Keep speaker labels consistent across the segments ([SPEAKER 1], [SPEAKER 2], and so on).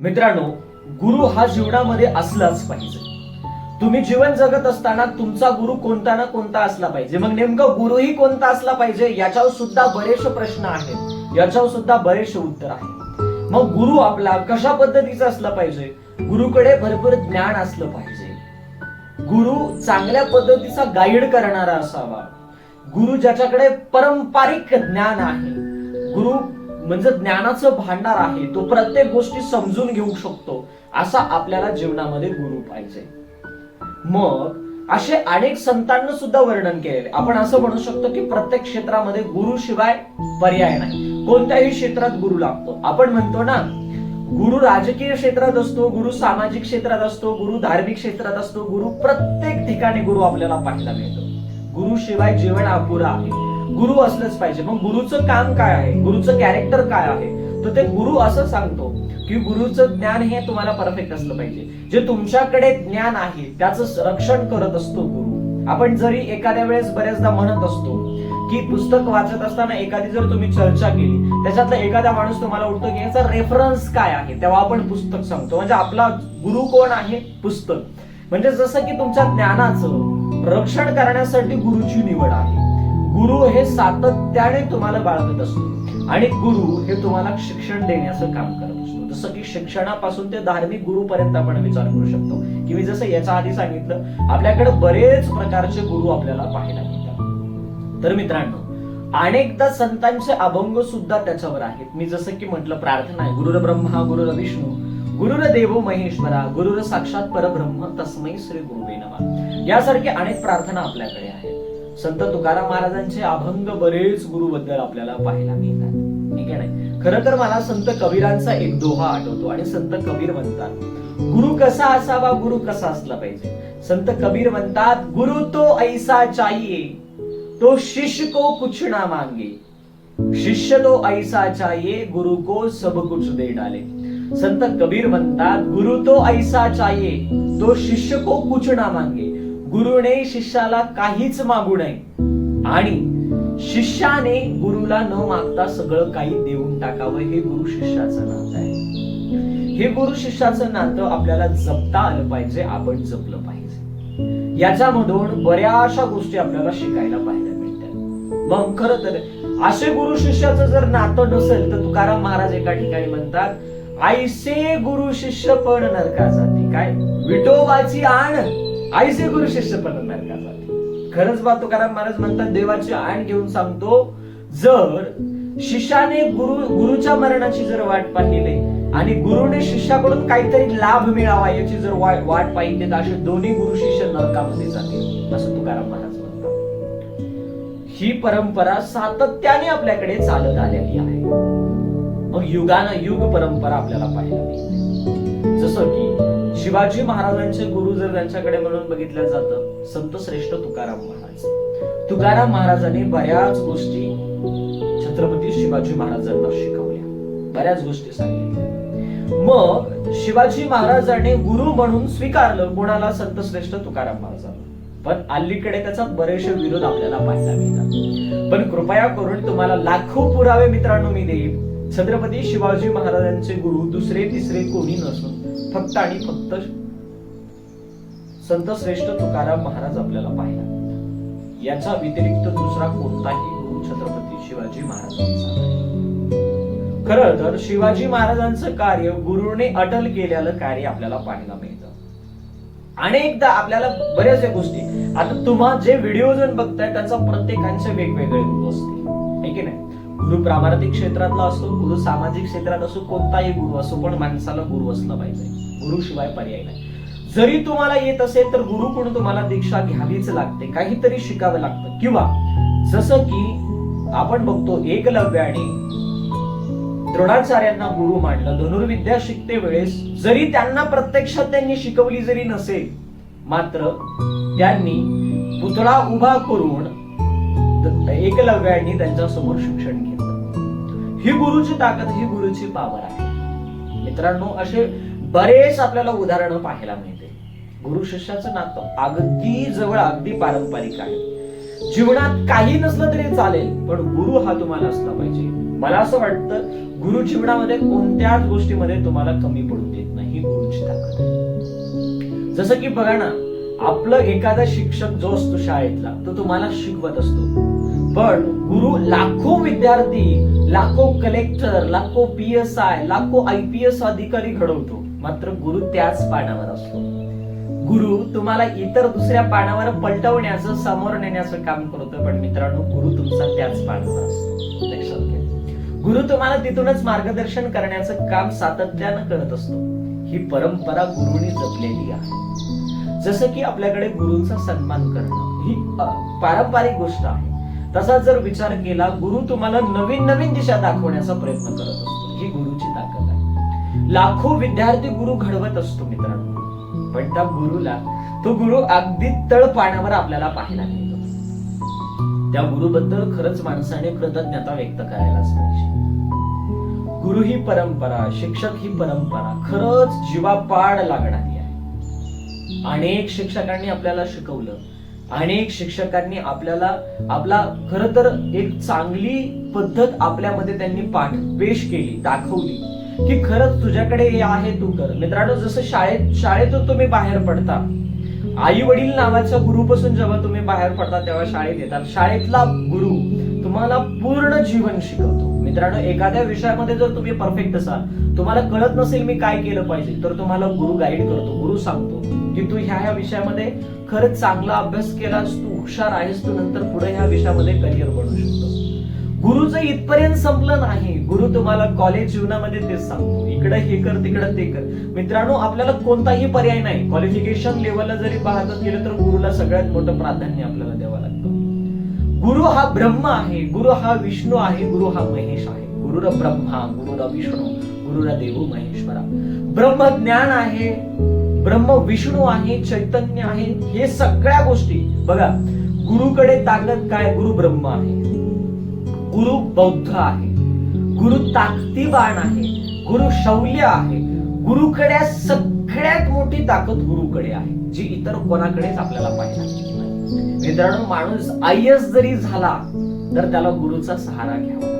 [SPEAKER 1] मित्रांनो गुरु हा जीवनामध्ये असलाच पाहिजे. तुम्ही जीवन जगत असताना तुमचा गुरु कोणता ना कोणता असला पाहिजे. मग नेमकं गुरुही कोणता असला पाहिजे याच्यावर सुद्धा बरेचसे प्रश्न आहेत. याच्यावर सुद्धा बरेचसे उत्तर आहे मग गुरु आपला कशा पद्धतीचा असला पाहिजे? गुरुकडे भरपूर ज्ञान असलं पाहिजे. गुरु चांगल्या पद्धतीचा गाईड करणारा असावा. गुरु ज्याच्याकडे पारंपरिक ज्ञान आहे. गुरु म्हणजे ज्ञानाचं भांडार आहे तो प्रत्येक गोष्टी समजून घेऊ शकतो असा आपल्याला जीवनामध्ये गुरु पाहिजे. मग असे अनेक संतांना सुद्धा वर्णन केलेले आपण असं म्हणू शकतो की प्रत्येक क्षेत्रामध्ये गुरु शिवाय पर्याय नाही. कोणत्याही क्षेत्रात गुरु लागतो. आपण म्हणतो ना गुरु राजकीय क्षेत्रात असतो गुरु सामाजिक क्षेत्रात असतो गुरु धार्मिक क्षेत्रात असतो गुरु प्रत्येक ठिकाणी गुरु आपल्याला पाहायला मिळतो. गुरु शिवाय जीवन अपुरा आहे. गुरु असलंच पाहिजे. मग गुरुचं काम काय आहे? गुरुचं कॅरेक्टर काय आहे? तर ते गुरु असं सांगतो की गुरुचं ज्ञान हे तुम्हाला परफेक्ट असलं पाहिजे. जे तुमच्याकडे ज्ञान आहे त्याचं रक्षण करत असतो गुरु. आपण जरी एखाद्या वेळेस बऱ्याचदा म्हणत असतो की पुस्तक वाचत असताना एखादी जर तुम्ही चर्चा केली त्याच्यातला एखादा माणूस तुम्हाला उठतो की याचा रेफरन्स काय आहे? तेव्हा आपण पुस्तक सांगतो. म्हणजे आपला गुरु कोण आहे? पुस्तक. म्हणजे जसं की तुमच्या ज्ञानाचं रक्षण करण्यासाठी गुरुची निवड आहे. गुरु हे सातत्याने तुम्हाला बाळगत असतो. आणि गुरु हे तुम्हाला शिक्षण देण्याचं काम करत असतो. जसं की शिक्षणापासून ते धार्मिक गुरुपर्यंत आपण विचार करू शकतो. की मी जसं याच्या आधी सांगितलं आपल्याकडे बरेच प्रकारचे गुरु आपल्याला पाहायला मिळतात. तर मित्रांनो अनेकदा संतांचे अभंग सुद्धा त्याच्यावर आहेत. मी जसं की म्हटलं प्रार्थना आहे. गुरुर ब्रह्मा गुरुर विष्णू गुरुर देवो महेश्वरा गुरुर साक्षात परब्रह्म तस्मै श्री गुरुवे नमः. यासारखे अनेक प्रार्थना आपल्याकडे आहेत. संत तुकाराम महाराजांचे अभंग बरेच गुरु बद्दल आपल्याला पाहायला मिळतात. ठीक आहे नाही? खर तर मला संत कबीरांचा एक दोहा आठवतो आणि संत कबीर म्हणतात गुरु कसा असावा गुरु कसा असला पाहिजे. संत कबीर म्हणतात गुरु तो ऐसा चाहिए तो शिष्य को कुछ ना मांगे. शिष्य तो ऐसा चाहिए गुरु को सब कुछ दे डाले. संत कबीर म्हणतात गुरु तो ऐसा चाहिए तो शिष्य को कुछ ना मांगे. गुरुने शिष्याला काहीच मागू नये. आणि शिष्याने गुरुला न मागता सगळं काही देऊन टाकावं हे गुरु शिष्याचं नातं आहे. हे गुरु शिष्याचं नातं आपल्याला जपता आलं पाहिजे आपण जपलं पाहिजे. याच्यामधून बऱ्याचशा गोष्टी आपल्याला शिकायला पाहायला मिळतात. मग खर तर असे गुरु शिष्याचं जर नातं नसेल तर तुकाराम महाराज एका ठिकाणी म्हणतात आईसे गुरु शिष्य पण नरका जाते काय? विठोबाची आण. आईसे गुरु शिष्य पण खरंच बा तुकाराम महाराज म्हणतात देवाची आण घेऊन सांगतो जर शिष्याने गुरु गुरुच्या मरणाची जर वाट पाहिली आणि गुरुने शिष्याकडून काहीतरी लाभ मिळावा याची जर वाट पाहिली तर असे दोन्ही गुरु शिष्य नरकामध्ये जातील असं तुकाराम महाराज म्हणतात. ही परंपरा सातत्याने आपल्याकडे चालत आलेली आहे. मग युगानं युग परंपरा आपल्याला पाहायला मिळते. जसं की शिवाजी महाराजांचे गुरु जर त्यांच्याकडे म्हणून बघितलं जातं संत श्रेष्ठ तुकाराम महाराज. तुकाराम महाराजांनी बऱ्याच गोष्टी छत्रपती शिवाजी महाराजांना शिकवल्या. बऱ्याच गोष्टी सांगितल्या. मग शिवाजी महाराजांनी गुरु म्हणून स्वीकारलं कोणाला? संत श्रेष्ठ तुकाराम महाराजांना. पण अलीकडे त्याचा बरेचसे विरोध आपल्याला पाहायला मिळतात. पण कृपया करून तुम्हाला लाखो पुरावे मित्रांनो मी देईन. छत्रपती शिवाजी महाराजांचे गुरु दुसरे तिसरे कोणी नसून. फक्त आणि फक्त संत श्रेष्ठ तुकाराम महाराज आपल्याला पाहिला. याचा व्यतिरिक्त दुसरा कोणताही गुरु छत्रपती शिवाजी महाराजांचा नाही. तर शिवाजी महाराजांचं कार्य गुरुने अटल केलेलं कार्य आपल्याला पाहायला मिळतं. अनेकदा आपल्याला बऱ्याचशा गोष्टी आता तुम्हा जे व्हिडिओ जण बघताय त्याचा प्रत्येकांचे वेगवेगळे गुरु असतील. है की नाही? गुरु प्रामाणिक क्षेत्रातला असो गुरु सामाजिक क्षेत्रात असो कोणताही गुरु असो पण माणसाला गुरु असला पाहिजे. गुरु शिवाय पर्याय नाही. जरी तुम्हाला येत असेल तर गुरुकडून तुम्हाला दीक्षा घ्यावीच लागते. काहीतरी शिकावं लागतं. किंवा जसं की आपण बघतो एकलव्याने द्रोणाचार्यांना गुरु मांडलं धनुर्विद्या शिकते वेळेस जरी त्यांना प्रत्यक्षात त्यांनी शिकवली जरी नसेल मात्र त्यांनी पुतळा उभा करून एकलव्यानी त्यांच्यासमोर शिक्षण घेतलं ही गुरुची ताकद ही गुरुची पावर आहे. मित्रांनो असे बरेच आपल्याला उदाहरणं पाहायला मिळते. गुरु शिष्याचं नातं अगदी जवळ अगदी पारंपरिक आहे. जीवनात काही नसलं तरी चालेल पण गुरु हा तुम्हाला असला पाहिजे. मला असं वाटतं गुरु जीवनामध्ये कोणत्याच गोष्टीमध्ये तुम्हाला कमी पडू देत नाही. गुरुची ताकद जसं की बघा ना आपलं एखादा शिक्षक जो असतो शाळेतला तो तुम्हाला शिकवत असतो. पण गुरु लाखो विद्यार्थी लाखो कलेक्टर लाखो पी एस आय लाखो आय पी एस अधिकारी घडवतो. मात्र गुरु त्याच पानावर असतो. गुरु तुम्हाला इतर दुसऱ्या पानावर पलटवण्याचं समोर नेण्याचं काम करतो. पण मित्रांनो गुरु तुमचा त्याच पानावर असतो. लक्षात घ्या. गुरु तुम्हाला तिथूनच मार्गदर्शन करण्याचं काम सातत्यानं करत असतो. ही परंपरा गुरुनी जपलेली आहे. जसं की आपल्याकडे गुरुंचा सन्मान करणं ही पारंपरिक गोष्ट आहे. तसा जर विचार केला गुरु तुम्हाला नवीन नवीन दिशा दाखवण्याचा प्रयत्न करत असतो. ही गुरुची ताकद आहे. लाखो विद्यार्थी गुरु घडवत असतो मित्रांनो. पण त्या गुरुला तो गुरु अगदी तळ पाण्यावर आपल्याला पाहायला मिळतो. त्या गुरुबद्दल खरंच माणसाने कृतज्ञता व्यक्त करायलाच पाहिजे. गुरु ही परंपरा शिक्षक ही परंपरा खरंच जीवापाड लागणारी अनेक शिक्षकांनी आपल्याला शिकवलं. अनेक शिक्षकांनी आपल्याला आपला खर तर एक चांगली पद्धत आपल्यामध्ये त्यांनी पाठ पेश केली दाखवली की खरंच तुझ्याकडे हे आहे तू कर. मित्रांनो जसं शाळेत शाळेतून तुम्ही बाहेर पडता आई वडील नावाच्या गुरुपासून जेव्हा तुम्ही बाहेर पडता तेव्हा शाळेत येतात. शाळेतला गुरु तुम्हाला पूर्ण जीवन शिकवतो. मित्रांनो एखाद्या विषयामध्ये जर तुम्ही परफेक्ट असाल तुम्हाला कळत नसेल मी काय केलं पाहिजे तर तुम्हाला गुरु गाईड करतो गुरु सांगतो की तू ह्या ह्या विषयामध्ये खरंच चांगला अभ्यास केलास तू हुशार आहेस तू नंतर पुढे ह्या विषयामध्ये करिअर बनवू शकतो गुरुचं इथपर्यंत संपलं नाही गुरु तुम्हाला कॉलेज जीवनामध्ये तेच सांगतो. इकडे हे कर तिकडे ते कर. मित्रांनो आपल्याला कोणताही पर्याय नाही. क्वालिफिकेशन लेवलला जरी पाहत गेलं तर गुरुला सगळ्यात मोठं प्राधान्य आपल्याला द्यावं गुरु हा ब्रह्म आहे. गुरु हा विष्णू आहे. गुरु हा महेश आहे. गुरुर ब्रह्मा गुरुर विष्णू गुरुर देव महेश्वरा. ब्रह्म ज्ञान आहे. ब्रह्म विष्णू आहे. चैतन्य आहे. हे सगळ्या गोष्टी. बघा गुरुकडे ताकद काय? गुरु ब्रह्म आहे. गुरु बौद्ध आहे. गुरु ताकदीवान आहे. गुरु शौल्य आहे. गुरुकडे सगळ्यात मोठी ताकद गुरुकडे आहे. जी इतर कोणाकडेच आपल्याला पाहिजे मित्रांनो माणूस आयस जरी झाला तर त्याला गुरुचा सहारा घ्यावा.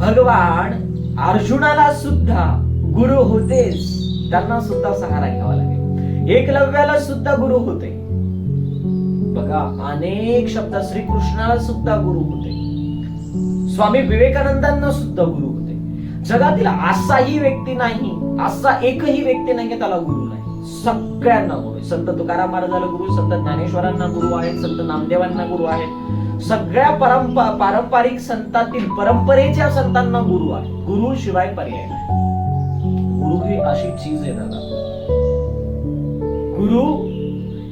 [SPEAKER 1] भगवान अर्जुनाला सुद्धा गुरु होतेच त्यांना सुद्धा सहारा घ्यावा लागेल. एकलव्याला सुद्धा गुरु होते. बघा अनेक शब्द श्रीकृष्णाला सुद्धा गुरु होते. स्वामी विवेकानंदांना सुद्धा गुरु होते. जगातील असाही व्यक्ती नाही असा एकही व्यक्ती नाही त्याला गुरु सगळ्यांना गुरु आहे. संत तुकाराम महाराजाला गुरु संत ज्ञानेश्वरांना गुरु आहेत संत नामदेवांना गुरु आहेत सगळ्या परंप पारंपरिक संतातील परंपरेच्या संतांना गुरु आहे. गुरु शिवाय पर्याय नाही. गुरु ही अशी चीज आहे दादा. गुरु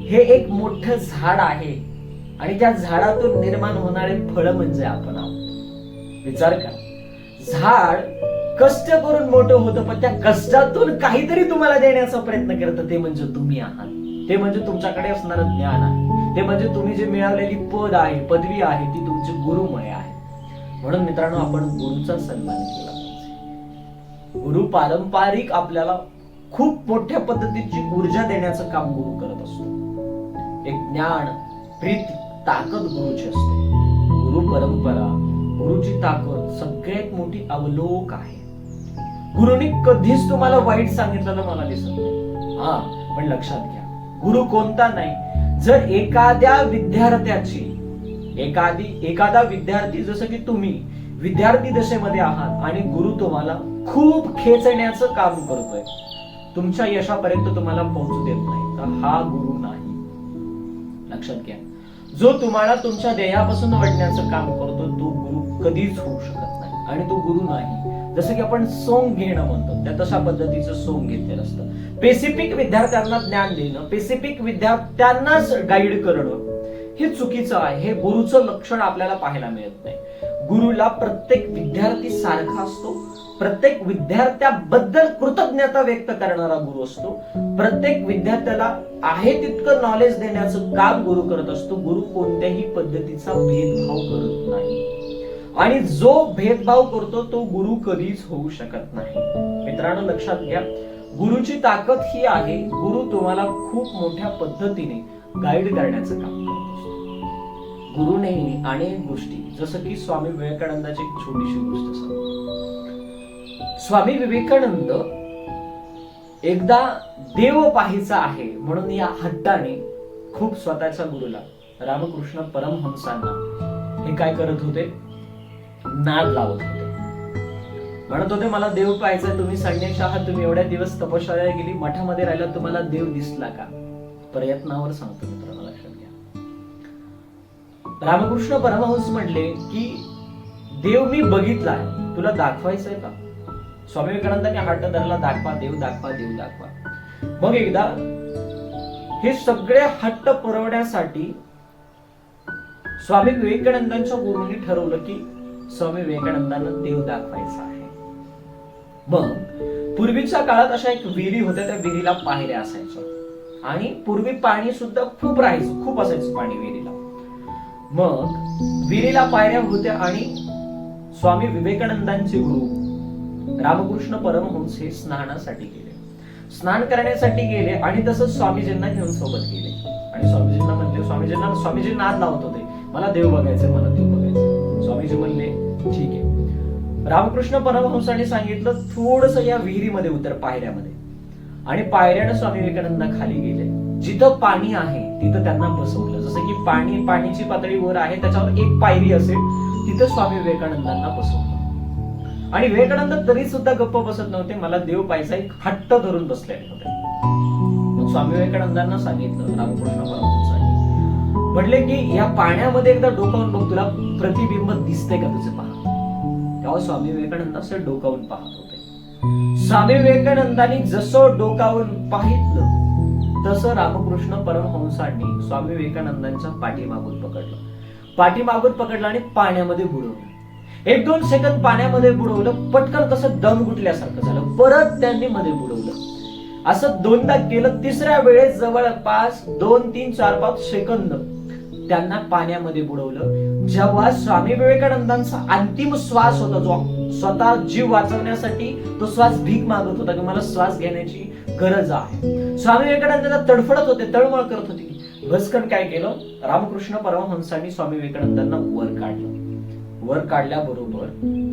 [SPEAKER 1] हे एक मोठं झाड आहे. आणि त्या झाडातून निर्माण होणारे फळ म्हणजे आपण आहोत. विचार करा. झाड कष्ट करून मोठं होतं पण त्या कष्टातून काहीतरी तुम्हाला देण्याचा प्रयत्न करत. ते म्हणजे तुम्ही आहात. ते म्हणजे तुमच्याकडे असणारं ज्ञान आहे. ते म्हणजे तुम्ही जे मिळालेली पद आहे पदवी आहे ती तुमची गुरुमय आहे. म्हणून मित्रांनो आपण गुरुचा सन्मान केला गुरु पारंपरिक आपल्याला खूप मोठ्या पद्धतीची ऊर्जा देण्याचं काम गुरु करत असतो. एक ज्ञान प्रीत ताकद गुरुची असते. गुरु परंपरा गुरुची ताकद सगळ्यात मोठी अवलोक आहे. गुरुनी कधीच तुम्हाला वाईट सांगितलेलं मला दिसत नाही. हा पण लक्षात घ्या. गुरु कोणता नाही. जर एखाद्या विद्यार्थ्याची एखादी एखादा विद्यार्थी जसं की तुम्ही विद्यार्थी दशेमध्ये आहात आणि गुरु तुम्हाला खूप खेचण्याचं काम करतोय तुमच्या यशापर्यंत तुम्हाला पोहोचू देत नाही तर हा गुरु नाही. लक्षात घ्या. जो तुम्हाला तुमच्या ध्येयापासून वडण्याचं काम करतो तो गुरु कधीच होऊ शकत नाही. आणि तो गुरु नाही. जसं की आपण सोंग घेणं म्हणतो त्या तशा पद्धतीचं सोंग घेतलेलं असतं. पेसिफिक विद्यार्थ्यांना ज्ञान देणं पेसिफिक विद्यार्थ्यांनाच गाईड करणं हे चुकीचं आहे. हे गुरुचं लक्षण आपल्याला पाहायला मिळत नाही. गुरुला प्रत्येक विद्यार्थी सारखा असतो. प्रत्येक विद्यार्थ्याबद्दल कृतज्ञता व्यक्त करणारा गुरु असतो. प्रत्येक विद्यार्थ्याला आहे तितकं नॉलेज देण्याचं काम गुरु करत असतो. गुरु कोणत्याही पद्धतीचा भेदभाव करत नाही. आणि जो भेदभाव करतो तो गुरु कधीच होऊ शकत नाही. मित्रांनो लक्षात घ्या. गुरुची ताकद ही आहे. गुरु तुम्हाला खूप मोठ्या पद्धतीने गाईड करण्याचं काम करतो. गुरु नेहमी अनेक गोष्टी जसं की स्वामी विवेकानंदाची एक छोटीशी गोष्ट सांग स्वामी विवेकानंद एकदा देव पाहायचा आहे म्हणून या हट्टाने खूप स्वतःच्या गुरुला रामकृष्ण परमहंसांना हे काय करत होते? नाद लावत होते. म्हणत होते मला देव पाहायचा तुम्ही संन्यास आहात तुम्ही एवढ्या दिवस तपश्चर्या गेली मठामध्ये राहिला तुम्हाला देव दिसला का? प्रयत्नावर सांगतो मित्रांनो लक्षात घ्या. रामकृष्ण परमहंस म्हटले की देव मी बघितला तुला दाखवायचंय का? स्वामी विवेकानंदांनी हट्ट धरला दाखवा देव दाखवा देव दाखवा. मग एकदा हे सगळे हट्ट पुरवण्यासाठी स्वामी विवेकानंदांच्या गुरुंनी ठरवलं की स्वामी विवेकानंदांना देव दाखवायचा आहे. मग पूर्वीच्या काळात अशा एक विहिरी होत्या त्या विहिरीला पायऱ्या असायच्या. आणि पूर्वी पाणी सुद्धा खूप राहायचं खूप असायचं पाणी विहिरीला. मग विहिरीला पायऱ्या होत्या आणि स्वामी विवेकानंदांचे गुरु रामकृष्ण परमहंस हे स्नानासाठी गेले. स्नान करण्यासाठी गेले आणि तसंच स्वामीजींना घेऊन सोबत गेले. आणि स्वामीजींना म्हणले स्वामीजींना स्वामीजी नाद लावत होते. मला देव बघायचं मला देव बघायचं स्वामीजी म्हणले ठीक आहे. रामकृष्ण परमहंसाने सांगितलं थोडस या विहिरीमध्ये उतर पायऱ्यामध्ये. आणि पायऱ्यानं स्वामी विवेकानंद खाली गेले. जिथं पाणी आहे तिथं त्यांना बसवलं. जसं की पाणी पाणीची पातळी वर आहे त्याच्यावर एक पायरी असेल तिथं स्वामी विवेकानंदांना बसवलं. आणि विवेकानंद तरी सुद्धा गप्प बसत नव्हते. मला देव पायसा एक हट्ट धरून बसलेले होते. स्वामी विवेकानंदांना सांगितलं रामकृष्ण परमहंस म्हटले की या पाण्यामध्ये एकदा डोकावून बघ तुला प्रतिबिंब दिसते का तुझे पहा तेव्हा स्वामी विवेकानंद असं डोकावून पाहत होते. स्वामी विवेकानंदांनी जसं डोकावून पाहितलं तसं रामकृष्ण परमहंसांनी स्वामी विवेकानंदांच्या पाठीमागून पकडलं. पाठीमागून पकडलं आणि पाण्यामध्ये बुडवलं. एक दोन सेकंद पाण्यामध्ये बुडवलं पटकन कसं दम गुटल्यासारखं झालं परत त्यांनी मध्ये बुडवलं. असं दोनदा केलं तिसऱ्या वेळेस जवळपास दोन तीन चार पाच सेकंद त्यांना पाण्यामध्ये बुडवलं. जेव्हा स्वामी विवेकानंदांचा अंतिम श्वास होता जो स्वतः जीव वाचवण्यासाठी तो श्वास भीक मागत होता की मला श्वास घेण्याची गरज आहे. स्वामी विवेकानंदांना तडफडत होते तळमळ करत होते भस्कन काय केलं? रामकृष्ण परमहंसांनी स्वामी विवेकानंदांना वर काढलं. वर काढल्याबरोबर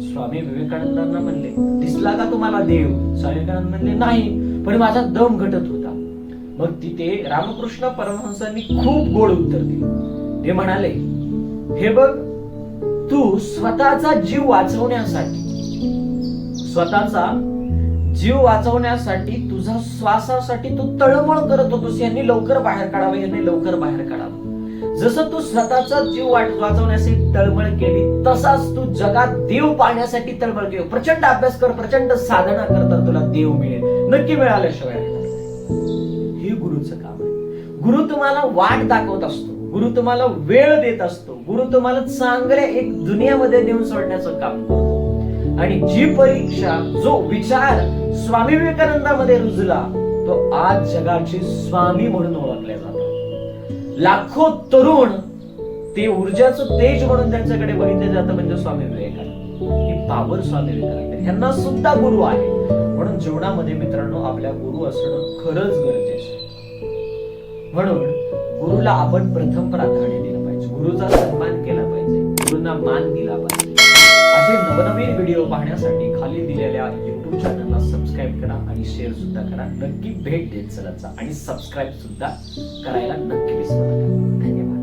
[SPEAKER 1] स्वामी विवेकानंदांना म्हणले दिसला का तुम्हाला देव? स्वामी विवेकानंद म्हणले नाही पण माझा दम घटत होता. मग तिथे रामकृष्ण परमहंसांनी खूप गोड उत्तर दिले. ते म्हणाले हे बघ तू स्वतःचा जीव वाचवण्यासाठी स्वतःचा जीव वाचवण्यासाठी तुझा श्वासासाठी तू तळमळ करत होतोस यांनी लवकर बाहेर काढावं यांनी लवकर बाहेर काढावं. जसं तू स्वतःचा जीव वाट वाचवण्यासाठी तळमळ केली तसाच तू जगात देव पाहण्यासाठी तळमळ केली. प्रचंड अभ्यास कर प्रचंड साधना कर तर तुला देव मिळेल. नक्की मिळाल्याशिवाय. हे गुरुचं काम आहे. गुरु तुम्हाला वाट दाखवत असतो. गुरु तुम्हाला वेळ देत असतो. गुरु तुम्हाला चांगल्या एक दुनियामध्ये नेऊन सोडण्याचं काम करतो. आणि जी परीक्षा जो विचार स्वामी विवेकानंदामध्ये रुजला तो आज जगाची स्वामी म्हणून ओळखले जातात. लाखो तरुण ते ऊर्जाचं तेज म्हणून त्यांच्याकडे बघितले जातं म्हणजे स्वामी विवेकानंद. ही पावर स्वामी विवेकानंद. यांना सुद्धा गुरु आहे. म्हणून जीवनामध्ये मित्रांनो आपल्या गुरु असणं खरंच गरजेचं आहे. म्हणून गुरुला आपण प्रथम प्राधान्य दिलं पाहिजे. गुरुचा सन्मान केला पाहिजे. गुरुंना मान दिला पाहिजे. असे नवनवीन व्हिडिओ पाहण्यासाठी खाली दिलेल्या युट्यूब चॅनलला सबस्क्राईब करा आणि शेअर सुद्धा करा. नक्की भेट देत चला आणि सबस्क्राईब सुद्धा करायला नक्की विसरू नका. धन्यवाद.